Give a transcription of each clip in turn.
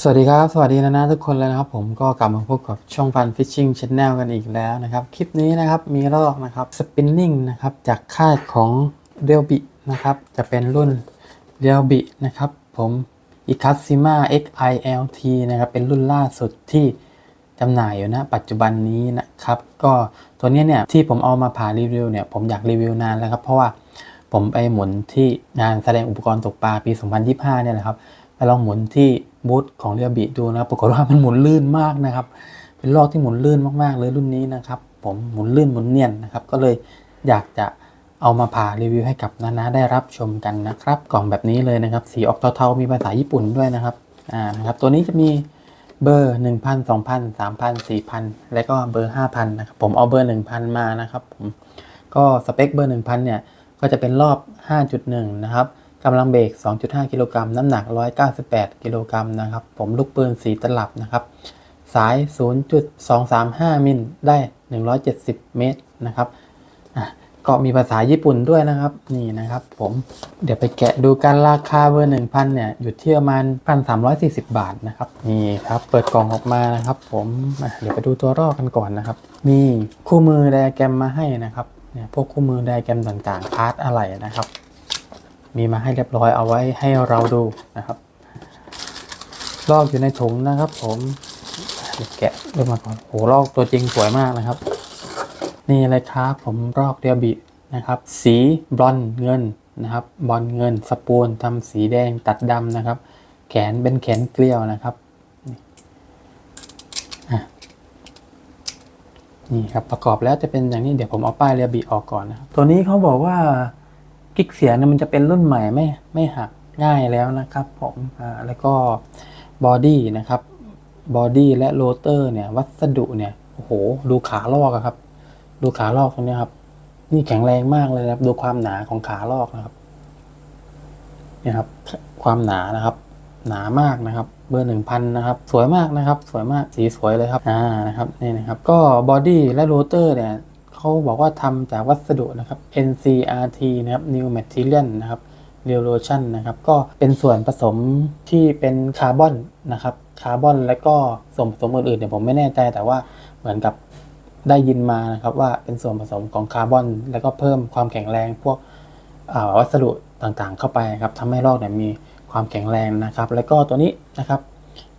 สวัสดีครับ สวัสดีนะนะทุกคนเลยนะครับ ผมก็กลับมาพบกับช่องฟันฟิชชิ่งชแนลกันอีกแล้วนะครับ คลิปนี้นะครับมีลอกนะครับสปินนิ่งนะครับจากค่ายของเรียวบินะครับจะเป็นรุ่นเรียวบินะครับผมอิคัสซิมา XILT นะครับเป็นรุ่นล่าสุดที่จำหน่ายอยู่นะปัจจุบันนี้นะครับก็ตัวเนี้ยเนี่ยที่ผมเอามาผ่ารีวิวเนี่ยผมอยากรีวิวนานแล้วครับเพราะว่าผมไปหมุนที่งานแสดงอุปกรณ์ตกปลาปี 2025 เนี่ยแหละครับ ไปลองหมุนที่บูธของเรียบิดูนะครับปรากฏว่ามันหมุนลื่นมากนะครับ เป็นลอกที่หมุนลื่นมากๆเลยรุ่นนี้นะครับ ผมหมุนลื่นหมุนเนียนนะครับ ก็เลยอยากจะเอามาผ่ารีวิวให้กับนาๆได้รับชมกันนะครับ กล่องแบบนี้เลยนะครับ สีออกเทาๆมีภาษาญี่ปุ่นด้วยนะครับอ่านะครับตัวนี้จะมีเบอร์ 1,000 2,000 3,000 4,000 และก็เบอร์ 5,000 นะครับ ผมเอาเบอร์ 1,000 มานะครับผมก็สเปคเบอร์ 1,000 เนี่ย ก็จะเป็นรอบ 5.1 นะครับ กำลังเบรก 2.5 กิโลกรัม น้ำหนัก 198 กิโลกรัมนะครับ ผมลูกปืนสีตลับนะครับ สาย 0.235 มิล ได้ 170 เมตรนะครับอะก็มีภาษาญี่ปุ่นด้วยนะครับ นี่นะครับ ผมเดี๋ยวไปแกะดูกันราคาเบอร์1,000เนี่ย อยู่ที่ประมาณ1,340บาทนะครับ นี่ครับ เปิดกล่องออกมานะครับ ผมอะเดี๋ยวไปดูตัวรอกกันก่อนนะครับ มีคู่มือไดอะแกรมมาให้นะครับเนี่ยพวกคู่มือไดอะแกรมต่างๆพาร์ทอะไรนะครับ มีมาให้เรียบร้อยเอาไว้ให้เราดูนะครับลอกอยู่ในถุงนะครับ ผมแกะเริ่มมาก่อนโหลอกตัวจริงสวยมากนะครับ นี่เลยครับผมลอกเรียบินะครับ สีบลอนเงินนะครับ บอลเงินสปูนทำสีแดงตัดดำนะครับ แขนเป็นแขนเกลียวนะครับนี่อะนี่ครับประกอบแล้วจะเป็นอย่างนี้เดี๋ยวผมเอาป้ายเรียบิออกก่อนนะตัวนี้เขาบอกว่า กิ๊กเสียเนี่ยมันจะเป็นรุ่นใหม่ไม่ไม่หักง่ายแล้วนะครับผมอ่าแล้วก็บอดี้นะครับบอดี้และโรเตอร์เนี่ยวัสดุเนี่ยโอ้โหดูขาลอกครับ ดูขาลอกตรงนี้ครับ นี่แข็งแรงมากเลยนะครับ ดูความหนาของขาลอกนะครับเนี่ยครับ ความหนานะครับ หนามากนะครับ เบอร์หนึ่งพันนะครับ สวยมากนะครับ สวยมากสีสวยเลยครับอ่านะครับนี่นะครับ ก็บอดี้และโรเตอร์เนี่ย เขาบอกว่าทำจากวัสดุนะครับ NCRT นะครับ New Material นะครับ Revolution นะครับก็เป็นส่วนผสมที่เป็นคาร์บอนนะครับคาร์บอนและก็ส่วนผสมอื่นๆเนี่ยผมไม่แน่ใจแต่ว่าเหมือนกับได้ยินมานะครับว่าเป็นส่วนผสมของคาร์บอน แล้วก็เพิ่มความแข็งแรงพวกวัสดุต่างๆเข้าไปครับทำให้ลอกเนี่ยมีความแข็งแรงนะครับ แล้วก็ตัวนี้นะครับ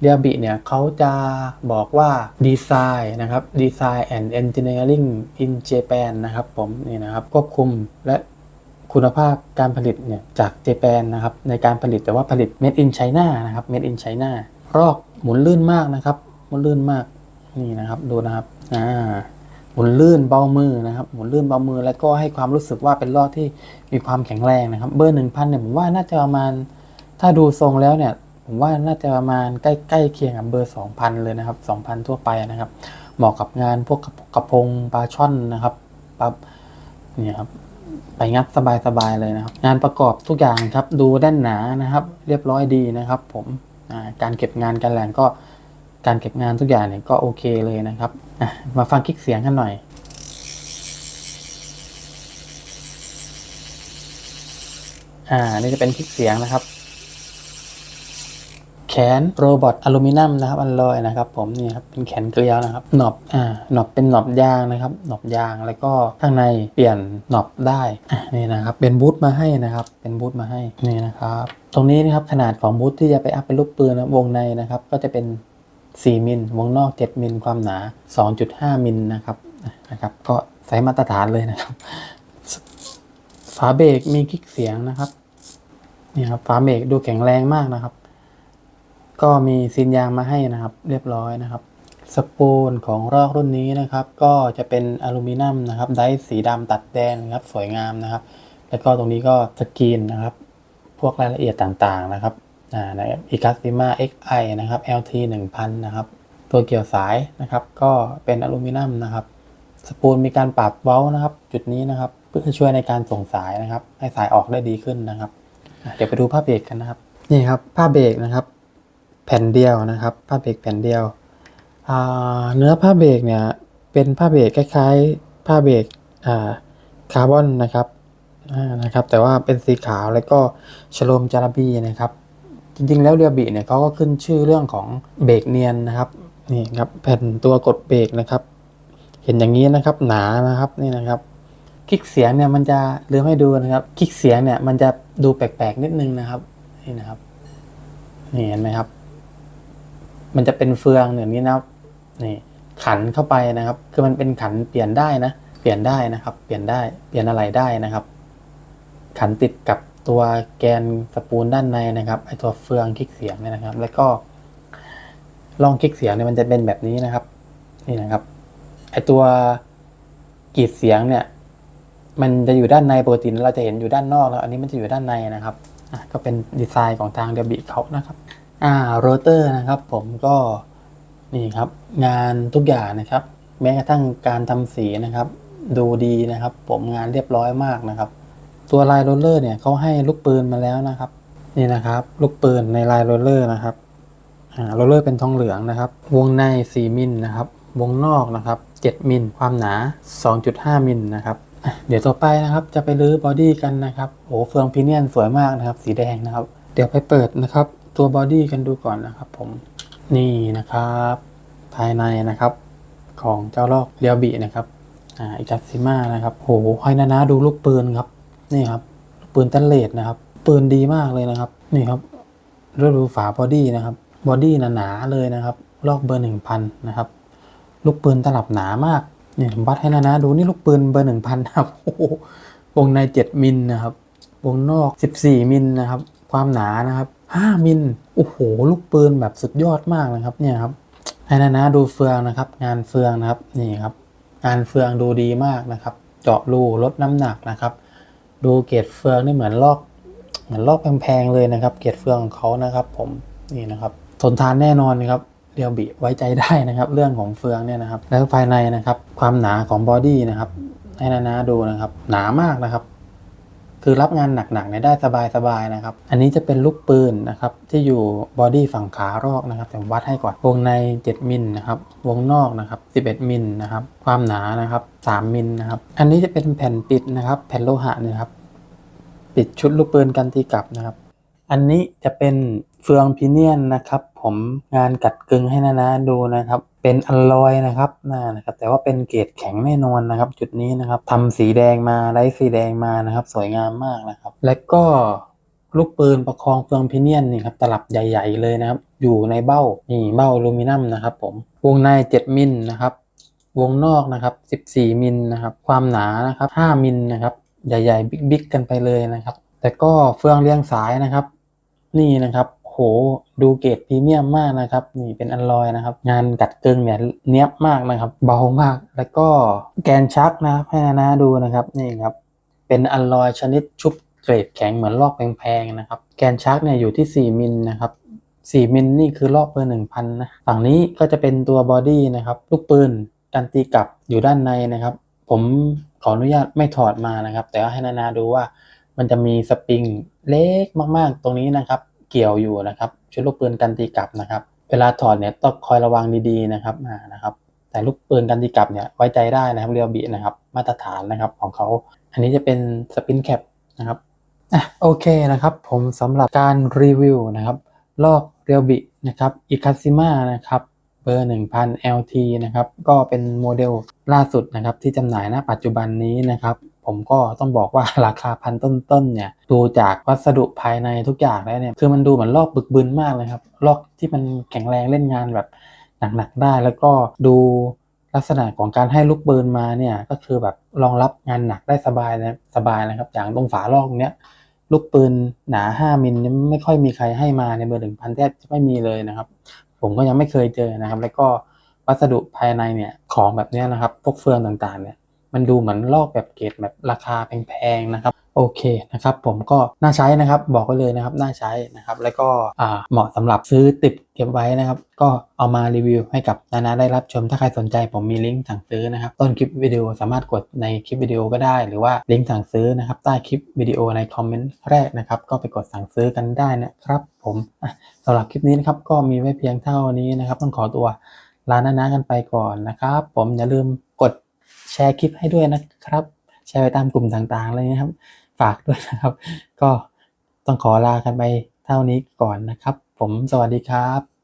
เรียบิเนี่ยเขาจะบอกว่าดีไซน์นะครับ Design and Engineering in Japan นะครับผมนี่นะครับควบคุมและคุณภาพการผลิตเนี่ยจากเจแปนนะครับในการผลิตแต่ว่าผลิต Made in China นะครับ Made in China รอกหมุนลื่นมากนะครับหมุนลื่นมากนี่นะครับดูนะครับอ่าหมุนลื่นเบามือนะครับหมุนลื่นเบามือ แล้วก็ให้ความรู้สึกว่าเป็นรอกที่มีความแข็งแรงนะครับ เบอร์หนึ่งพันเนี่ยผมว่าน่าจะประมาณถ้าดูทรงแล้วเนี่ย ผมว่าน่าจะประมาณใกล้ใกล้เคียงกับเบอร์ 2,000 เลยนะครับ 2,000 ทั่วไปนะครับ เหมาะกับงานพวกกระพงปลาช่อนนะครับปั๊บเนี่ยครับไปงัดสบายๆเลยนะครับ งานประกอบทุกอย่างครับ ดูแน่นหนานะครับ เรียบร้อยดีนะครับ ผมการเก็บงานการแหลงก็การเก็บงานทุกอย่างเนี่ยก็โอเคเลยนะครับมาฟังคลิกเสียงกันหน่อยอ่านี่จะเป็นคลิกเสียงนะครับ นโรบอทอลูมิเนียมนะครับอันลอยนะครับผมนี่ครับเป็นแขนเกลียวนะครับหนอบอ่าหนอบเป็นหนอบยางนะครับหนอบยางแล้วก็ข้างในเปลี่ยนหนอบได้นี่นะครับเป็นบูทมาให้นะครับเป็นบูทมาให้นี่นะครับตรงนี้นะครับขนาดของบูทที่จะไปอัพเป็นลูกปืนนะวงในนะครับก็จะเป็น 4 มิลวงนอก 7 มิลความหนา 2.5 มิลนะครับนะครับก็ใส่มาตรฐานเลยนะครับฝาเบรกมีคลิกเสียงนะครับนี่ครับฝาเบรกดูแข็งแรงมากนะครับ ก็มีซีนยางมาให้นะครับ เรียบร้อยนะครับ สปูลของรอกรุ่นนี้นะครับ ก็จะเป็นอลูมิเนียมนะครับไดส์สีดำตัดแดงนะครับ สวยงามนะครับ แล้วก็ตรงนี้ก็สกรีนนะครับ พวกรายละเอียดต่างๆนะครับอ่าในอีกัสซิมา XI นะครับ LT 1000นะครับ ตัวเกี่ยวสายนะครับ ก็เป็นอลูมิเนียมนะครับ สปูลมีการปรับเว้านะครับ จุดนี้นะครับ เพื่อช่วยในการส่งสายนะครับ ให้สายออกได้ดีขึ้นนะครับ เดี๋ยวไปดูผ้าเบรกกันนะครับ นี่ครับผ้าเบรกนะครับ แผ่นเดียวนะครับผ้าเบรกแผ่นเดียว เนื้อผ้าเบรกเนี่ยเป็นผ้าเบรกคล้ายๆผ้าเบรกคาร์บอนนะครับนะครับ แต่ว่าเป็นสีขาวแล้วก็ชโลมจาระบีนะครับ จริงๆ แล้วเรียบิเนี่ยเขาก็ขึ้นชื่อเรื่องของเบรกเนียนนะครับนี่ครับแผ่นตัวกดเบรกนะครับ เห็นอย่างนี้นะครับหนานะครับนี่นะครับคลิกเสียงเนี่ยมันจะลืมให้ดูนะครับคลิกเสียงเนี่ยมันจะดูแปลกๆนิดนึงนะครับนี่นะครับนี่เห็นไหมครับ มันจะเป็นเฟืองอย่างนี้นะครับนี่ขันเข้าไปนะครับ คือมันเป็นขันเปลี่ยนได้นะ เปลี่ยนได้นะครับ เปลี่ยนได้เปลี่ยนอะไรได้นะครับ ขันติดกับตัวแกนสปูลด้านในนะครับไอตัวเฟืองคลิกเสียงเนี่ยนะครับ แล้วก็ลองคลิกเสียงเนี่ยมันจะเป็นแบบนี้นะครับ นี่นะครับไอตัวกรีดเสียงเนี่ย มันจะอยู่ด้านในปกติเราจะเห็นอยู่ด้านนอกแล้ว อันนี้มันจะอยู่ด้านในนะครับอะก็เป็นดีไซน์ของทางเดบิเขานะครับ อ่าโรเตอร์นะครับผมก็นี่ครับงานทุกอย่างนะครับ แม้กระทั่งการทำสีนะครับ ดูดีนะครับ ผมงานเรียบร้อยมากนะครับ ตัวลายโรเลอร์เนี่ยเขาให้ลูกปืนมาแล้วนะครับ นี่นะครับ ลูกปืนในลายโรเลอร์นะครับอ่าโรเลอร์เป็นทองเหลืองนะครับ วงใน 4มิลนะครับ วงนอกนะครับ 7มิลความหนา 2.5มิลนะครับเดี๋ยวต่อไปนะครับจะไปรื้อบอดี้กันนะครับโอ้เฟืองพิเนียนสวยมากนะครับ สีแดงนะครับ เดี๋ยวไปเปิดนะครับ ตัวบอดี้กันดูก่อนนะครับผมนี่นะครับ ภายในนะครับ ของเจ้าลอกเรียวบีนะครับอ่าอิกัซิมานะครับโหให้นานาดูลูกปืนครับนี่ครับปืนตันเลดนะครับ ปืนดีมากเลยนะครับ นี่ครับเราดูฝาบอดี้นะครับบอดี้หนาๆเลยนะครับ ลอกเบอร์หนึ่งพันนะครับ ลูกปืนตลับหนามากเนี่ยผมวัดให้นานาดูนี่ลูกปืนเบอร์หนึ่งพันครับโอ้โหวงในเจ็ดมิลนะครับ วงนอกสิบสี่มิลนะครับ ความหนานะครับ ห้ามิลโอ้โห ลูกปืนแบบสุดยอดมากนะครับ เนี่ยครับให้นานาดูเฟืองนะครับ งานเฟืองนะครับ นี่ครับ งานเฟืองดูดีมากนะครับ เจาะรูลดน้ำหนักนะครับ ดูเกรดเฟืองนี่เหมือนลอก เหมือนลอกแพงๆเลยนะครับ เกรดเฟืองของเขานะครับ ผมนี่นะครับ ทนทานแน่นอนนะครับเรียวบิไว้ใจได้นะครับ เรื่องของเฟืองเนี่ยนะครับ แล้วภายในนะครับ ความหนาของบอดี้นะครับให้นานาดูนะครับ หนามากนะครับ คือรับงานหนักๆเนี่ยได้สบายๆนะครับ อันนี้จะเป็นลูกปืนนะครับที่อยู่บอดี้ฝั่งขารอกนะครับแต่วัดให้ก่อน วงใน 7มิลนะครับวงนอกนะครับ11มิลนะครับความหนานะครับ3มิลนะครับอันนี้จะเป็นแผ่นปิดนะครับแผ่นโลหะเนะครับปิดชุดลูกปืนกันตีกลับนะครับ อันนี้จะเป็นเฟืองพิเนียนนะครับ ผมงานกัดกึงให้นานาดูนะครับ เป็นอลลอยนะครับน่านะครับ แต่ว่าเป็นเกรดแข็งแน่นอนนะครับ จุดนี้นะครับทำสีแดงมาไร้สีแดงมานะครับ สวยงามมากนะครับ และก็ลูกปืนประคองเฟืองพิเนียนนี่ครับตลับใหญ่ ๆ เลยนะครับ อยู่ในเบ้านี่เบ้าอลูมิเนียมนะครับ ผมวงใน 7มิลนะครับ วงนอกนะครับ 14มิลนะครับ ความหนานะครับ 5มิลนะครับ ใหญ่ ๆ บิ๊กๆกันไปเลยนะครับ แต่ก็เฟืองเรียงสายนะครับ นี่นะครับ โหดูเกรดพรีเมียมมากนะครับ นี่เป็นอัลลอยนะครับ งานกัดเกึงเนี่ยเนี้ยบมากนะครับ เบามากแล้วก็แกนชักนะครับให้นานาดูนะครับนี่ครับ เป็นอัลลอยชนิดชุบเกรดแข็งเหมือนลอกแพงๆนะครับ แกนชักเนี่ยอยู่ที่ 4มิลนะครับ4มิลนี่คือรอบเบอร์1,000นะฝั่งนี้ก็จะเป็นตัวบอดี้นะครับลูกปืนกันตีกลับอยู่ด้านในนะครับ ผมขออนุญาตไม่ถอดมานะครับ แต่ว่าให้นานาดูว่ามันจะมีสปริงเล็กมากๆ ตรงนี้นะครับ เกี่ยวอยู่นะครับ ชุดลูกปืนกันตีกลับนะครับ เวลาถอดเนี่ยต้องคอยระวังดีๆนะครับอ่านะครับ แต่ลูกปืนกันตีกลับเนี่ยไว้ใจได้นะครับเรียวบินะครับ มาตรฐานนะครับของเขา อันนี้จะเป็นสปินแคปนะครับอะโอเคนะครับ ผมสำหรับการรีวิวนะครับลอกเรียวบินะครับอิคาซิมานะครับเบอร์ 1000 LT นะครับ ก็เป็นโมเดลล่าสุดนะครับที่จำหน่ายณปัจจุบันนี้นะครับ ผมก็ต้องบอกว่าราคาพันต้นๆเนี่ยดูจากวัสดุภายในทุกอย่างแล้วเนี่ยคือมันดูเหมือนลอกบึกบึนมากเลยครับลอกที่มันแข็งแรงเล่นงานแบบหนักๆได้แล้วก็ดูลักษณะของการให้ลูกปืนมาเนี่ยก็คือแบบรองรับงานหนักได้สบายนะสบายนะครับ อย่างตรงฝาลอกเนี้ยลูกปืนหนา 5 มิลไม่ค่อยมีใครให้มาในเบอร์หนึ่งพันแทบจะไม่มีเลยนะครับ ผมก็ยังไม่เคยเจอนะครับ แล้วก็วัสดุภายในเนี่ยของแบบเนี้ยนะครับ พวกเฟืองต่างๆเนี่ย มันดูเหมือนลอกแบบเกรดแบบราคาแพงๆนะครับโอเคนะครับผมก็น่าใช้นะครับบอกไว้เลยนะครับน่าใช้นะครับแล้วก็เหมาะสำหรับซื้อติดเก็บไว้นะครับ ก็เอามารีวิวให้กับนานาได้รับชมถ้าใครสนใจผมมีลิงก์สั่งซื้อนะครับต้นคลิปวิดีโอสามารถกดในคลิปวิดีโอก็ได้ หรือว่าลิงก์สั่งซื้อนะครับใต้คลิปวิดีโอในคอมเมนต์แรกนะครับก็ไปกดสั่งซื้อกันได้นะครับ ผมอะสำหรับคลิปนี้นะครับก็มีไว้เพียงเท่านี้นะครับ ต้องขอตัวลานานากันไปก่อนนะครับ ผมอย่าลืมกด แชร์คลิปให้ด้วยนะครับ แชร์ไปตามกลุ่มต่างๆเลยนะครับ ฝากด้วยนะครับ ก็ต้องขอลากันไปเท่านี้ก่อนนะครับ ผมสวัสดีครับ